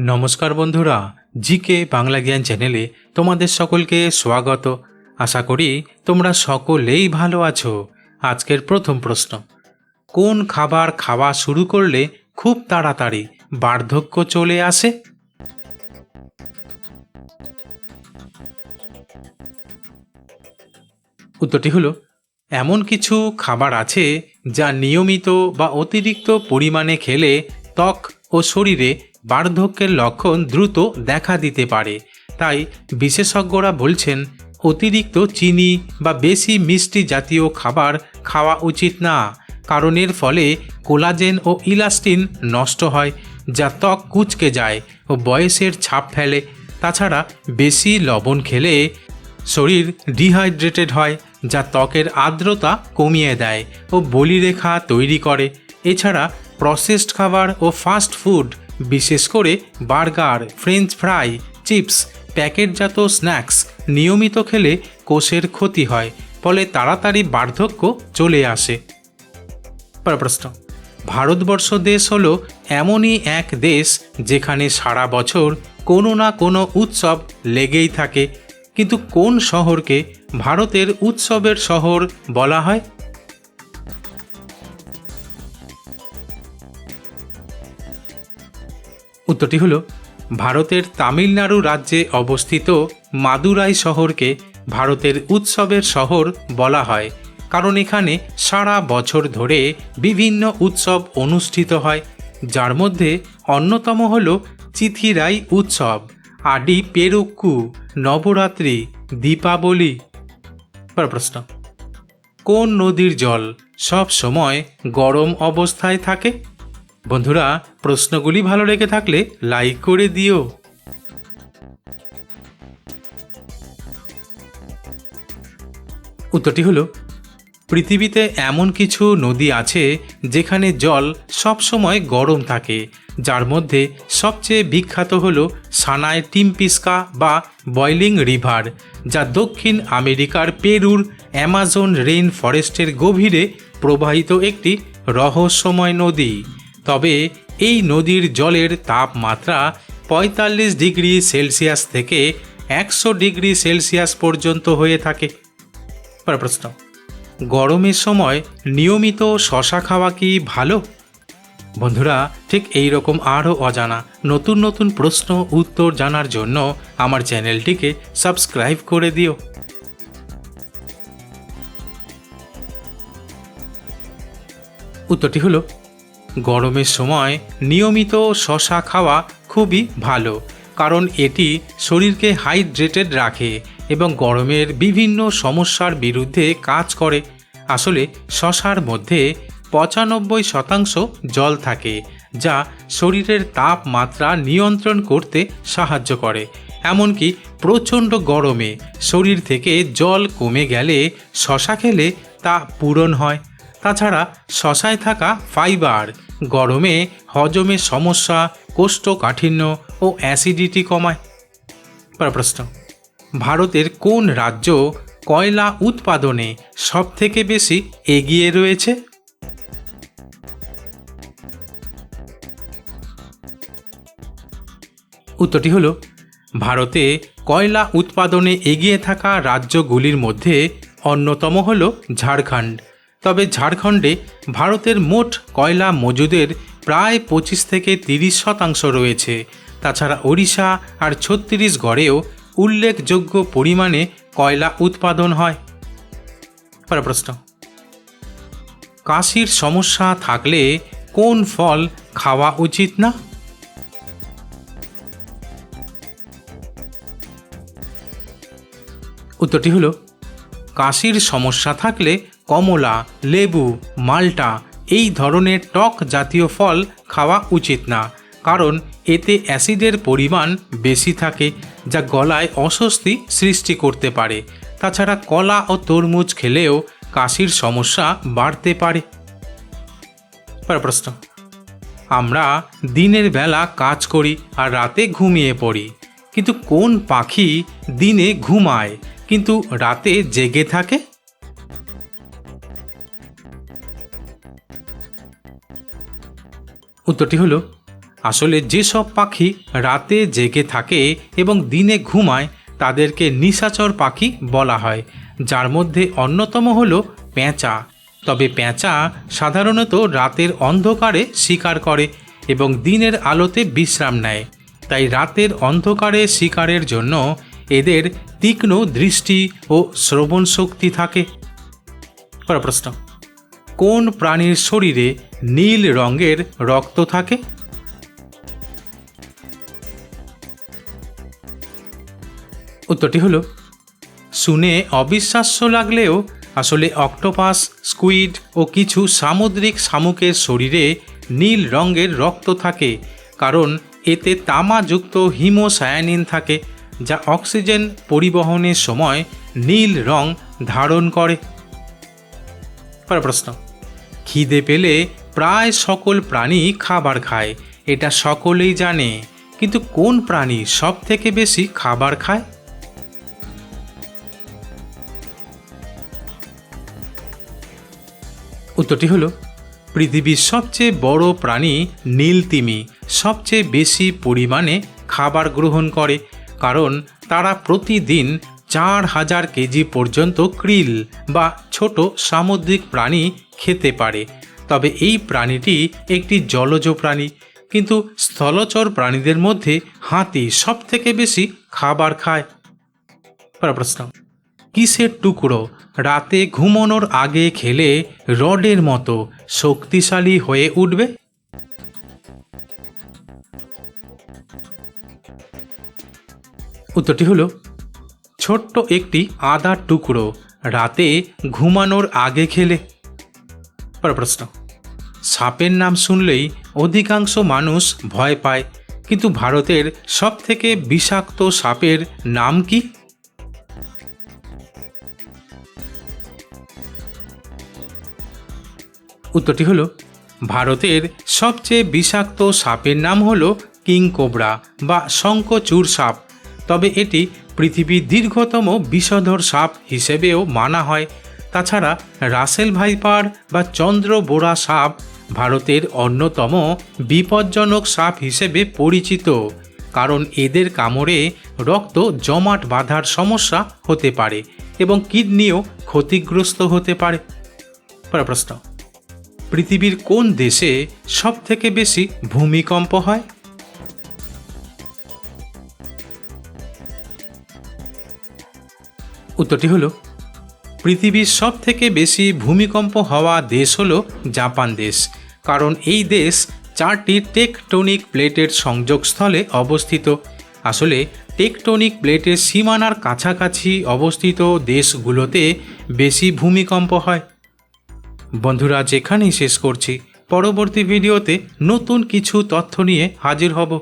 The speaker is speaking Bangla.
নমস্কার বন্ধুরা, জিকে বাংলা জ্ঞান চ্যানেলে তোমাদের সকলকে স্বাগত। আশা করি তোমরা সকলেই ভালো আছো। আজকের প্রথম প্রশ্ন, কোন খাবার খাওয়া শুরু করলে খুব তাড়াতাড়ি বার্ধক্য চলে আসে? উত্তরটি হলো, এমন কিছু খাবার আছে যা নিয়মিত বা অতিরিক্ত পরিমাণে খেলে ত্বক ও শরীরে বার্ধক্যের লক্ষণ দ্রুত দেখা দিতে পারে। তাই বিশেষজ্ঞরা বলছেন, অতিরিক্ত চিনি বা বেশি মিষ্টি জাতীয় খাবার খাওয়া উচিত না, কারণ এর ফলে কোলাজেন ও ইলাস্টিন নষ্ট হয়, যা ত্বক কুচকে যায় ও বয়সের ছাপ ফেলে। তাছাড়া বেশি লবণ খেলে শরীর ডিহাইড্রেটেড হয়, যা ত্বকের আর্দ্রতা কমিয়ে দেয় ও বলিরেখা তৈরি করে। এছাড়া প্রসেসড খাবার ও ফাস্ট ফুড বিশেষ করে বার্গার, ফ্রেঞ্চ ফ্রাই, চিপস, প্যাকেটজাত স্ন্যাক্স নিয়মিত খেলে কোষের ক্ষতি হয়, ফলে তাড়াতাড়ি বার্ধক্য চলে আসে। প্রশ্ন, ভারতবর্ষ দেশ হল এমনই এক দেশ যেখানে সারা বছর কোনো না কোনো উৎসব লেগেই থাকে। কিন্তু কোন শহরকে ভারতের উৎসবের শহর বলা হয়? উত্তরটি হলো, ভারতের তামিলনাড়ু রাজ্যে অবস্থিত মাদুরাই শহরকে ভারতের উৎসবের শহর বলা হয়, কারণ এখানে সারা বছর ধরে বিভিন্ন উৎসব অনুষ্ঠিত হয়, যার মধ্যে অন্যতম হল চিথিরাই উৎসব আডি পেরুক্কু, নবরাত্রি, দীপাবলি। প্রশ্ন, কোন নদীর জল সব সময় গরম অবস্থায় থাকে? বন্ধুরা, প্রশ্নগুলি ভালো লেগে থাকলে লাইক করে দিও। উত্তরটি হলো, পৃথিবীতে এমন কিছু নদী আছে যেখানে জল সবসময় গরম থাকে, যার মধ্যে সবচেয়ে বিখ্যাত হল সানায় টিমপিস্কা বা বয়লিং রিভার, যা দক্ষিণ আমেরিকার পেরুর অ্যামাজন রেইন ফরেস্টের গভীরে প্রবাহিত একটি রহস্যময় নদী। তবে এই নদীর জলের তাপমাত্রা পঁয়তাল্লিশ ডিগ্রি সেলসিয়াস থেকে একশো ডিগ্রি সেলসিয়াস পর্যন্ত হয়ে থাকে। প্রশ্ন, গরমের সময় নিয়মিত শশা খাওয়া কি ভালো? বন্ধুরা, ঠিক এই রকম আরও অজানা নতুন নতুন প্রশ্ন উত্তর জানার জন্য আমার চ্যানেলটিকে সাবস্ক্রাইব করে দিও। উত্তরটি হলো গরমের সময় নিয়মিত শশা খাওয়া খুবই ভালো, কারণ এটি শরীরকে হাইড্রেটেড রাখে এবং গরমের বিভিন্ন সমস্যার বিরুদ্ধে কাজ করে। আসলে শশার মধ্যে পঁচানব্বই শতাংশ জল থাকে, যা শরীরের তাপমাত্রা নিয়ন্ত্রণ করতে সাহায্য করে। এমনকি প্রচণ্ড গরমে শরীর থেকে জল কমে গেলে শশা খেলে তা পূরণ হয়। তাছাড়া শশায় থাকা ফাইবার, গরমে হজমের সমস্যা, কোষ্ঠকাঠিন্য ও অ্যাসিডিটি কমায়। প্রশ্ন। ভারতের কোন রাজ্য কয়লা উৎপাদনে সবথেকে বেশি এগিয়ে রয়েছে? উত্তরটি হলো, ভারতে কয়লা উৎপাদনে এগিয়ে থাকা রাজ্যগুলির মধ্যে অন্যতম হল ঝাড়খণ্ড। তবে ঝাড়খণ্ডে ভারতের মোট কয়লা মজুদের প্রায় পঁচিশ থেকে তিরিশ শতাংশ রয়েছে। তাছাড়া ওড়িশা আর ছত্তিশগড়েও উল্লেখযোগ্য পরিমাণে কয়লা উৎপাদন হয়। পরের প্রশ্ন। কাশির সমস্যা থাকলে কোন ফল খাওয়া উচিত না? উত্তরটি হলো, কাশির সমস্যা থাকলে কমলা, লেবু, মাল্টা এই ধরনের টক জাতীয় ফল খাওয়া উচিত না, কারণ এতে অ্যাসিডের পরিমাণ বেশি থাকে যা গলায় অস্বস্তি সৃষ্টি করতে পারে। তাছাড়া কলা ও তরমুজ খেলেও কাশির সমস্যা বাড়তে পারে। প্রশ্ন। আমরা দিনের বেলা কাজ করি আর রাতে ঘুমিয়ে পড়ি। কিন্তু কোন পাখি দিনে ঘুমায়, কিন্তু রাতে জেগে থাকে? উত্তরটি হলো, আসলে যেসব পাখি রাতে জেগে থাকে এবং দিনে ঘুমায়, তাদেরকে নিশাচর পাখি বলা হয়, যার মধ্যে অন্যতম হল পেঁচা তবে পেঁচা সাধারণত রাতের অন্ধকারে শিকার করে এবং দিনের আলোতে বিশ্রাম নেয়। তাই রাতের অন্ধকারে শিকারের জন্য এদের তীক্ষ্ণ দৃষ্টি ও শ্রবণ শক্তি থাকে প্রশ্ন। কোন প্রাণীর শরীরে নীল রঙের রক্ত থাকে? উত্তরটি হলো, শুনে অবিশ্বাস্য লাগলেও আসলে অক্টোপাস, স্কুইড ও কিছু সামুদ্রিক শামুকের শরীরে নীল রঙের রক্ত থাকে, কারণ এতে তামাযুক্ত হিমোসায়ানিন থাকে, যা অক্সিজেন পরিবহনের সময় নীল রং ধারণ করে। প্রশ্ন খিদে পেলে প্রায় সকল প্রাণী খাবার খায়। এটা সকলেই জানে, কিন্তু কোন প্রাণী সব থেকে বেশি খাবার খায়? উত্তরটি হলো, পৃথিবীর সবচেয়ে বড় প্রাণী নীলতিমি সবচেয়ে বেশি পরিমাণে খাবার গ্রহণ করে, কারণ তারা প্রতিদিন চার হাজার কেজি পর্যন্ত ক্রিল বা ছোট সামুদ্রিক প্রাণী খেতে পারে। তবে এই প্রাণীটি একটি জলজ প্রাণী। কিন্তু স্থলচর প্রাণীদের মধ্যে হাতি সব থেকে বেশি খাবার খায়। প্রশ্ন, কিসের টুকরো? রাতে ঘুমানোর আগে খেলে রডের মতো শক্তিশালী হয়ে উঠবে? উত্তরটি হলো, ছোট্ট একটি আদার টুকরো রাতে ঘুমানোর আগে খেলে। প্রশ্ন। সাপের নাম শুনলেই অধিকাংশ মানুষ ভয় পায়, কিন্তু ভারতের সবথেকে বিষাক্ত সাপের নাম কি? উত্তরটি হলো, ভারতের সবচেয়ে বিষাক্ত সাপের নাম হলো কিং কোবরা বা শঙ্কচূড় সাপ। তবে এটি পৃথিবীর দীর্ঘতম বিষধর সাপ হিসেবেও মানা হয়। তাছাড়া রাসেল ভাইপার বা চন্দ্র বোরা সাপ ভারতের অন্যতম বিপজ্জনক সাপ হিসেবে পরিচিত, কারণ এদের কামড়ে রক্ত জমাট বাঁধার সমস্যা হতে পারে এবং কিডনিও ক্ষতিগ্রস্ত হতে পারে। প্রশ্ন, পৃথিবীর কোন দেশে সব থেকে বেশি ভূমিকম্প হয়? উত্তরটি হলো পৃথিবীর সব থেকে বেশি ভূমিকম্প হওয়া দেশ হলো জাপান দেশ। কারণ এই দেশ চারটি টেকটোনিক প্লেটের সংযোগস্থলে অবস্থিত। আসলে টেকটোনিক প্লেটের সীমানার কাছাকাছি অবস্থিত দেশগুলোতে বেশি ভূমিকম্প হয়। বন্ধুরা যেখানেই শেষ করছি। পরবর্তী ভিডিওতে নতুন কিছু তথ্য নিয়ে হাজির হব।